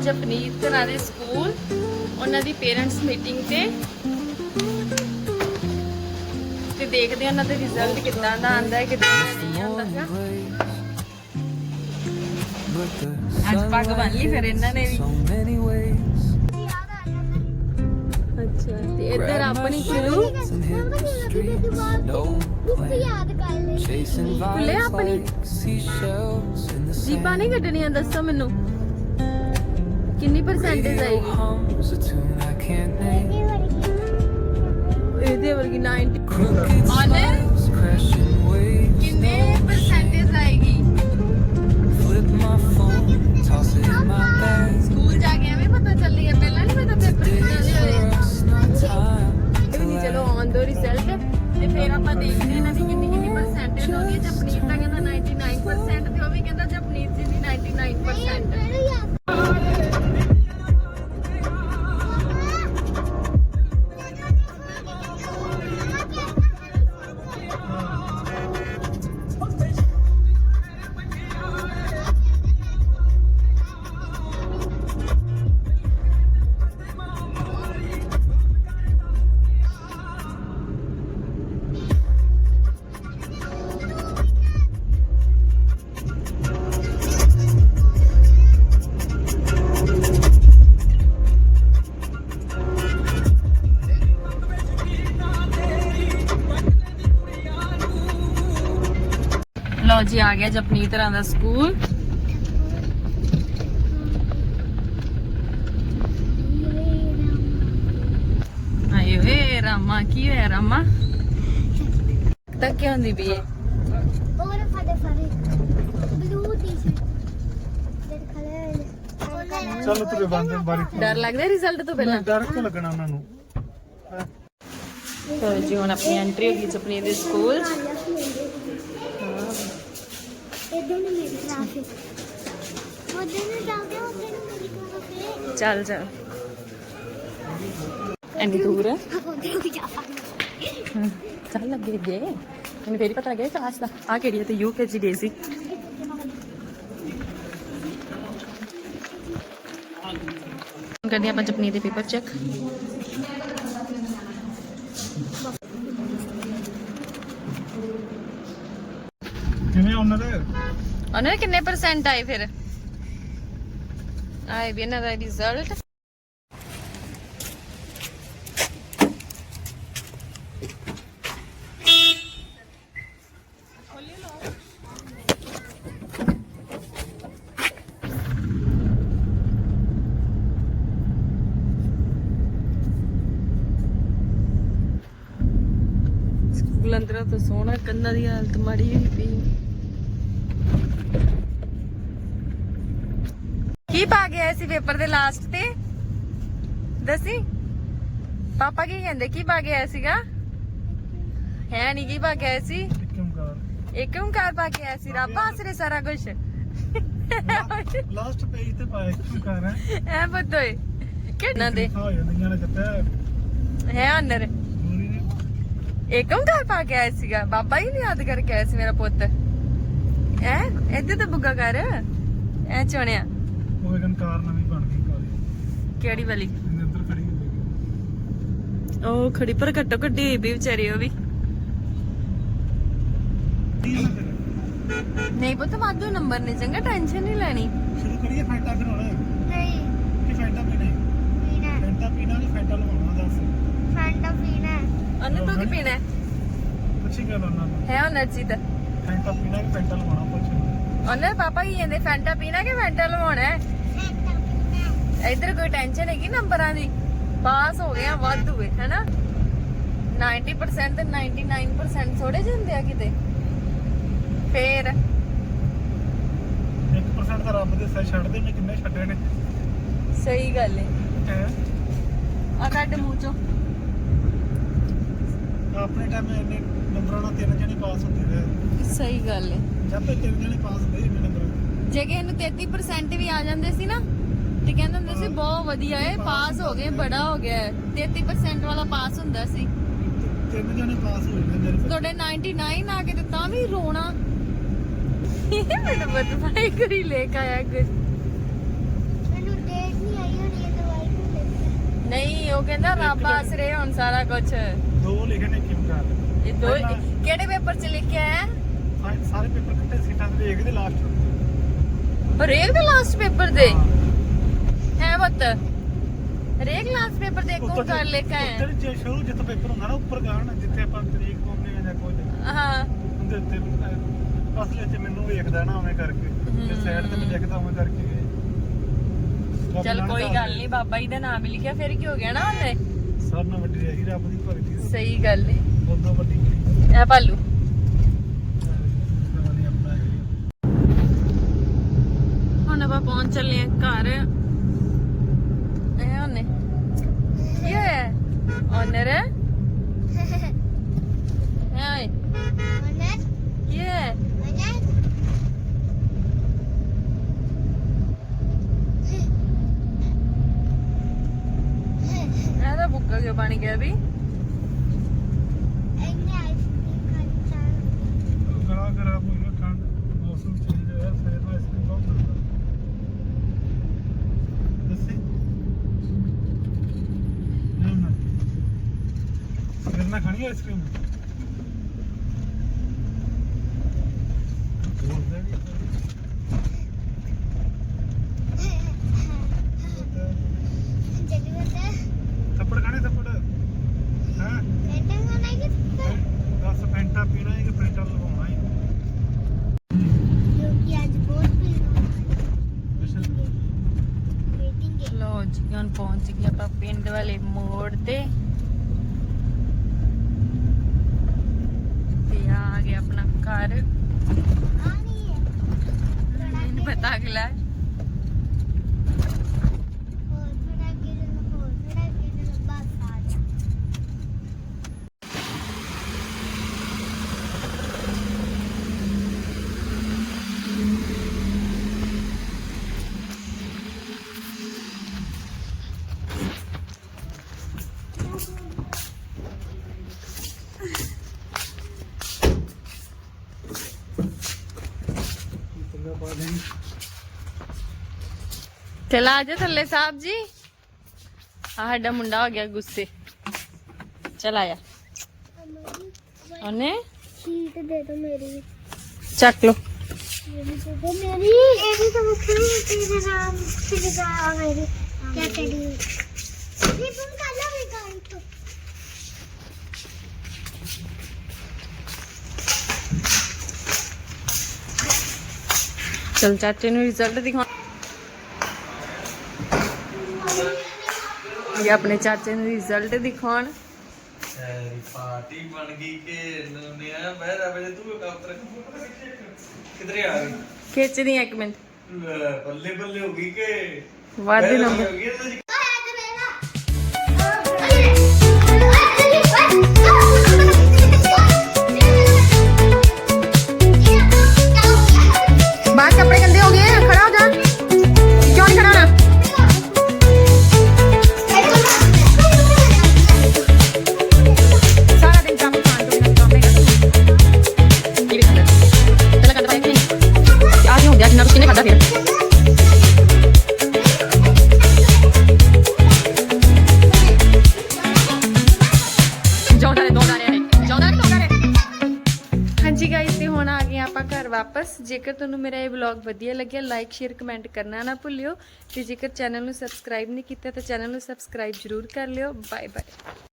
ਆਪਾਂ ਜਪਨੀਤ ਘਰਾਂ ਦੇ ਸਕੂਲ ਉਹਨਾਂ ਦੀ ਪੇਰੈਂਟਸ ਮੀਟਿੰਗ ਤੇ। ਤੇ ਦੇਖਦੇ ਹਾਂ ਉਹਨਾਂ ਦਾ ਰਿਜ਼ਲਟ ਕਿੱਦਾਂ ਦਾ ਆਂਦਾ ਹੈ ਕਿੱਦਾਂ ਦਾ ਨਹੀਂ ਆਂਦਾ ਅੱਜ ਪੱਗ ਬੰਨ ਲਈ ਫਿਰ ਇਹਨਾਂ ਨੇ ਵੀ। ਅੱਛਾ ਤੇ ਇੱਧਰ ਆਪਣੀ ਕਿਲੂ ਖੁੱਲੇ ਆਪਣੀ। ਜੀਪਾਂ ਨਹੀਂ ਕੱਢਣੀਆਂ ਦੱਸੋ ਮੈਨੂੰ। ਕਿੰਨੀ ਪਰਸੈਂਟੇਜ ਆਏਗੀ? ਇਹਦੇ ਵਰਗੀ 90 ਆਨਰ ਕਿੰਨੇ? ਲਓ ਜੀ ਆ ਗਿਆ ਜਪਨੀਤ ਰਾਂ ਦਾ ਸਕੂਲ। ਆਏ ਵੇ ਰਾਮਾ ਕੀ ਹੋਇਆ ਰਾਮਾ? ਤੱਕ ਕਿਉਂ ਹੁੰਦੀ ਵੀ ਇਹ ਚੱਲ ਤੇਰੇ ਬੰਦੇ ਬਾਰੀ ਡਰ ਲੱਗਦਾ ਰਿਜ਼ਲਟ ਤੋਂ ਪਹਿਲਾਂ? ਡਰ ਕਿਉਂ ਲੱਗਣਾ ਉਹਨਾਂ ਨੂੰ? ਹੈਂ? ਚਲੋ ਜੀ ਹੁਣ ਆਪਣੀ ਐਂਟਰੀ ਹੋ ਗਈ ਜਪਨੀਤ ਦੇ ਸਕੂਲ। 'ਚ ਚੱਲ ਚੱਲ ਐਨੀ ਦੂਰ? ਹੈ ਚੱਲ ਲੱਗੇ ਜੇ ਮੈਨੂੰ ਫੇਰ ਹੀ ਪਤਾ ਲੱਗਿਆ ਕਲਾਸ ਦਾ। ਆ ਕਿਹੜੀ ਹੈ ਤੇ ਯੂਕੇਜੀ ਡੇ ਸੀ। ਹੁਣ ਕਰਦੇ ਹਾਂ ਆਪਾਂ ਜਪਨੀਤ ਦੇ ਪੇਪਰ ਚੈੱਕ ਕਿਵੇਂ ਉਹਨਾਂ ਦੇ ਉਹਨਾਂ ਕਿੰਨੇ ਪਰਸੈਂਟ ਆਏ ਫਿਰ? ਆਏ ਵੀ ਇਹਨਾਂ ਦਾ ਰਿਜ਼ਲਟ ਸਕੂਲ ਅੰਦਰੋਂ ਤਾਂ ਸੋਹਣਾ, ਕੰਨਾਂ ਦੀ ਹਾਲਤ ਮਾੜੀ ਹੋਈ ਪਈ। ਕੀ ਪਾ ਗਿਆ ਸੀ ਪੇਪਰ ਦੇ ਲਾਸਟ ਤੇ? ਦੱਸੀ? ਪਾਪਾ ਕੀ ਕਹਿੰਦੇ? ਕੀ ਪਾ ਗਿਆ ਸੀਗਾ? ਹੈ ਨਹੀਂ ਕੀ ਪਾ ਗਿਆ ਸੀ? ਕਿਉਂ ਕਰ ਇੱਕ ਓੰਕਾਰ ਪਾ ਕੇ ਆਇਆ ਸੀ ਰੱਬ ਆਸਰੇ ਸਾਰਾ ਕੁਝ ਲਾਸਟ ਪੇਜ ਤੇ ਪਾਇਆ ਕਿਉਂ ਕਰ ਹੈ। ਐ ਬਤੋਏ ਕਿੰਨਾ ਦੇ? ਹੋ ਅਨਰ ਇੱਕ ਓੰਕਾਰ ਪਾ ਕੇ ਆਇਆ ਸੀਗਾ ਬਾਬਾ ਹੀ ਨਹੀਂ ਯਾਦ ਕਰਕੇ ਆਇਆ ਸੀ ਮੇਰਾ ਪੁੱਤ। ਐ ਇੱਥੇ ਤਾਂ ਬੁੱਗਾ ਕਰ ਐ ਚੋਣਿਆ। ਉਹ ਇਕਨ ਕਾਰ ਨਵੀਂ ਬਣ ਗਈ ਕਾਲੀ ਕਿਹੜੀ ਵਾਲੀ? ਇਹਦੇ ਅੰਦਰ ਖੜੀ ਹੋ ਗਈ ਉਹ ਖੜੀ ਪਰ ਘੱਟੋ ਘੱਟੀ ਹੋਈ ਵੀ ਵਿਚਾਰੀ ਉਹ ਵੀ। ਨਹੀਂ ਪੁੱਤ ਵਾਧੂ ਨੰਬਰ ਨਹੀਂ ਚੰਗਾ ਟੈਨਸ਼ਨ ਨਹੀਂ ਲੈਣੀ। ਸ਼ੁਰੂ ਕਰੀਏ ਫੈਂਟਾ ਫਿਰ ਹੁਣ। ਕਿ ਫੈਂਟਾ ਪੀਣਾ ਹੈ? ਫੈਂਟਾ ਪੀਣਾ ਕਿ ਫੈਂਟਾ ਲਵਾਉਣਾ ਦੱਸ। ਅਨੂ ਤੂੰ ਕੀ ਪੀਣਾ ਹੈ? ਪੁੱਛੀ ਗੱਲ ਉਹਨਾਂ ਨੂੰ। ਹੈ ਉਹ ਨਰਜੀਤ ਫੈਂਟਾ ਪੀਣਾ ਕਿ ਫੈਂਟਾ ਲਵਾਉਣਾ ਪੁੱਛ। ਉਹਨੇ ਪਾਪਾ ਕੀ ਕਹਿੰਦੇ ਫੈਂਟਾ ਪੀਣਾ ਕਿ ਫੈਂਟਾ ਲਵਾਉਣਾ ਹੈ? ਇੱਧਰ ਕੋਈ ਟੈਨਸ਼ਨ ਹੈਗੀ ਨੰਬਰਾਂ ਦੀ? ਪਾਸ ਹੋ ਗਿਆ ਵਾਧੂ ਹੈ ਹੈਨਾ? 90% ਤੇ 99% ਥੋੜੇ ਜਿਹੇ ਹੁੰਦੇ ਆ ਕਿਤੇ। ਫੇਰ? 1% ਤਾਂ ਰੱਬ ਦੇ ਸਿਰ ਛੱਡਦੇ ਨੇ ਕਿੰਨੇ ਛੱਡੇ ਨੇ। ਸਹੀ ਗੱਲ ਹੈ ਹੈਂ? ਆ ਕੱਢ ਮੂੰਹ ਚੋਂ। ਆਪਣੇ ਟਾਈਮ ਇੰਨੇ ਨੰਬਰਾਂ ਨਾਲ ਤਿੰਨ ਜਣੇ ਪਾਸ ਹੁੰਦੇ ਰਹੇ। ਸਹੀ ਗੱਲ ਹੈ ਜਦ ਤੱਕ ਤਿੰਨ ਜਣੇ ਪਾਸ ਹੁੰਦੇ ਇੰਨੇ ਨੰਬਰ ਜੇ ਕਿਸੇ ਨੂੰ 33% ਵੀ ਆ ਜਾਂਦੇ ਸੀ ਨਾ ਤੇ ਕਹਿੰਦੇ ਹੁੰਦੇ ਸੀ ਬਹੁਤ ਵਧੀਆ ਹੈ ਪਾਸ ਹੋ ਗਏ ਬੜਾ ਹੋ ਗਿਆ ਹੈ। 33% ਵਾਲਾ ਪਾਸ ਹੁੰਦਾ ਸੀ। ਤਿੰਨ ਜਣੇ ਪਾਸ ਹੋਏ ਨੇ ਮੇਰੇ ਤੁਹਾਡੇ 99 ਆ ਕੇ ਤੇ ਤਾਂ ਵੀ ਰੋਣਾ। ਮੈਨੂੰ ਬਦਮਾਈ ਕਰੀ ਲੈ ਕੇ ਆਇਆ ਕੁਝ ਉਹ ਕਹਿੰਦਾ ਰੱਬ ਆਸਰੇ ਹੁਣ ਸਾਰਾ ਕੁਝ ਦੋ ਲਿਖੇ ਨੇ ਕਿਉਂ ਕਰ ਇਹ ਦੋ ਕਿਹੜੇ ਪੇਪਰ ਚ ਲਿਖਿਆ ਹੈ? ਸਾਰੇ ਪੇਪਰ ਕੱਟੇ ਸੀਟਾਂ ਦੇ ਲਾਸਟ ਹਰੇਕ ਦੇ ਲਾਸਟ ਪੇਪਰ ਦੇ। ਹੈ। ਮਤ ਹਰੇਕ ਲਾਸਟ ਪੇਪਰ ਦੇ ਇੱਕੋ ਕਰ ਲਿਖਿਆ ਹੈ। ਉੱਧਰ ਜੇ ਸ਼ੁਰੂ ਜਿੱਥੇ ਪੇਪਰ ਹੁੰਦਾ ਨਾ ਉੱਪਰ ਗਾਣ ਜਿੱਥੇ ਆਪਾਂ ਤਰੀਕ ਪਾਉਂਦੇ ਆ ਜਾਂ ਕੁਝ। ਹਾਂ। ਉਹਦੇ ਉੱਤੇ ਅਸਲ ਵਿੱਚ ਮੈਨੂੰ ਵੇਖਦਾ ਨਾ ਉਵੇਂ ਕਰਕੇ। ਤੇ। ਸਾਈਡ ਤੇ ਮੈਂ ਲਿਖਦਾ ਉਵੇਂ ਕਰਕੇ। ਚਲ ਕੋਈ ਗੱਲ ਨਹੀਂ ਬਾਬਾ ਜੀ ਦਾ ਨਾਮ ਹੀ ਲਿਖਿਆ ਫਿਰ ਕੀ ਹੋ ਗਿਆ ਨਾ ਉਹਨੇ? ਸਾਰਿਆਂ ਨਾਲੋਂ ਵੱਡੀ ਰਹੀ ਰੱਬ ਦੀ ਭਗਤੀ। ਸਹੀ ਗੱਲ ਹੈ ਉਦੋਂ ਵੱਡੀ ਇਹ ਭਾਲੂ ਨਹੀਂ ਆਪਣਾ ਇਹ ਹੁਣ ਆਪਾਂ ਪਹੁੰਚ ਚੱਲੇ ਆ ਘਰ ਇਹ ਉਹਨੇ ਕੀ ਹੋਇਆ ਓਨਰ ਹੈ ਓਏ ਕੀ ਹੈ ਇਹ ਤਾਂ ਬੁੱਕਾ ਕਿਉਂ ਬਣ ਗਿਆ ਵੀ ਗਲਾ ਖਰਾਬ ਹੋ ਗਿਆ ਠੰਡ ਮੌਸਮ ਚੇਂਜ ਹੋਇਆ ਸਵੇਰ ਨੂੰ ਆਈਸਕ੍ਰੀਮ ਬਹੁਤ ਮਿਲਦਾ ਦੱਸੀ ਨਾ ਨਾ ਸਵੇਰ ਨਾਲ ਖਾਣੀ ਆਈਸਕ੍ਰੀਮ ਥੱਪੜ ਖਾਣੇ ਥੱਪੜ ਹਾਂ ਦਸ ਪੈਂਟਾ ਪੀਣਾ ਹੈ ਕਿ ਪੈਂਟਾ ਲਵਾਉਣਾ ਹੈ ਲੋ ਜੀ, ਹੁਣ ਪਹੁੰਚ ਗਏ ਆਪਾਂ ਪਿੰਡ ਵਾਲੇ ਮੋੜ ਤੇ ਆ ਗਿਆ ਆਪਣਾ ਘਰ ਨਹੀਂ ਪਤਾ ਅਗਲਾ ਪੰਗਾ ਪਾ ਦੇਣੀ ਚਲਾ ਆ ਜਾ ਥੱਲੇ ਸਾਹਿਬ ਜੀ ਆ ਸਾਡਾ ਮੁੰਡਾ ਹੋ ਗਿਆ ਗੁੱਸੇ ਚਲ ਆਇਆ ਉਹਨੇ ਸ਼ੀਟ ਦੇ ਦੋ ਮੇਰੀ ਚੱਕ ਲੋ ਮੇਰੀ ਦੇ ਦੋ ਮੇਰੀ ਇਹ ਵੀ ਤਾਂ ਮੁੱਖ ਨਹੀਂ ਤੇਰੇ ਨਾਮ ਤੇ ਜਾ ਮੇਰੀ ਕੀ ਕਰੀ ਇਹ ਤੁਮ ਕਾਲਾ ਵੀ ਗਾਇ ਤੋਂ ਚਲ ਚਾਚੇ ਨੂੰ ਰਿਜ਼ਲਟ ਦਿਖਾ। ਇਹ ਆਪਣੇ ਚਾਚੇ ਨੂੰ ਰਿਜ਼ਲਟ ਦਿਖਾਉਣ। ਪਾਰਟੀ ਬਣ ਗਈ ਕਿ ਨੇ ਆ ਮੈਂ ਰਵੇ ਤੂੰ ਕਾਪਤਰ ਕਿਧਰੇ ਆ ਗਈ? ਖਿੱਚਦੀ ਆ ਇੱਕ ਮਿੰਟ। ਬੱਲੇ ਬੱਲੇ ਹੋ ਗਈ ਕਿ। ਵੱਧ ਨੰਬਰ ਵਾਪਸ। ਜੇਕਰ ਤੁਹਾਨੂੰ ਮੇਰਾ ਇਹ ਵਲੌਗ ਵਧੀਆ ਲੱਗਿਆ ਲਾਈਕ ਸ਼ੇਅਰ ਕਮੈਂਟ ਕਰਨਾ ਨਾ ਭੁੱਲਿਓ। ਤੇ ਜੇਕਰ ਚੈਨਲ ਨੂੰ ਸਬਸਕ੍ਰਾਈਬ ਨਹੀਂ ਕੀਤਾ, ਤਾਂ ਚੈਨਲ ਨੂੰ ਸਬਸਕ੍ਰਾਈਬ ਜਰੂਰ ਕਰ ਲਿਓ। Bye bye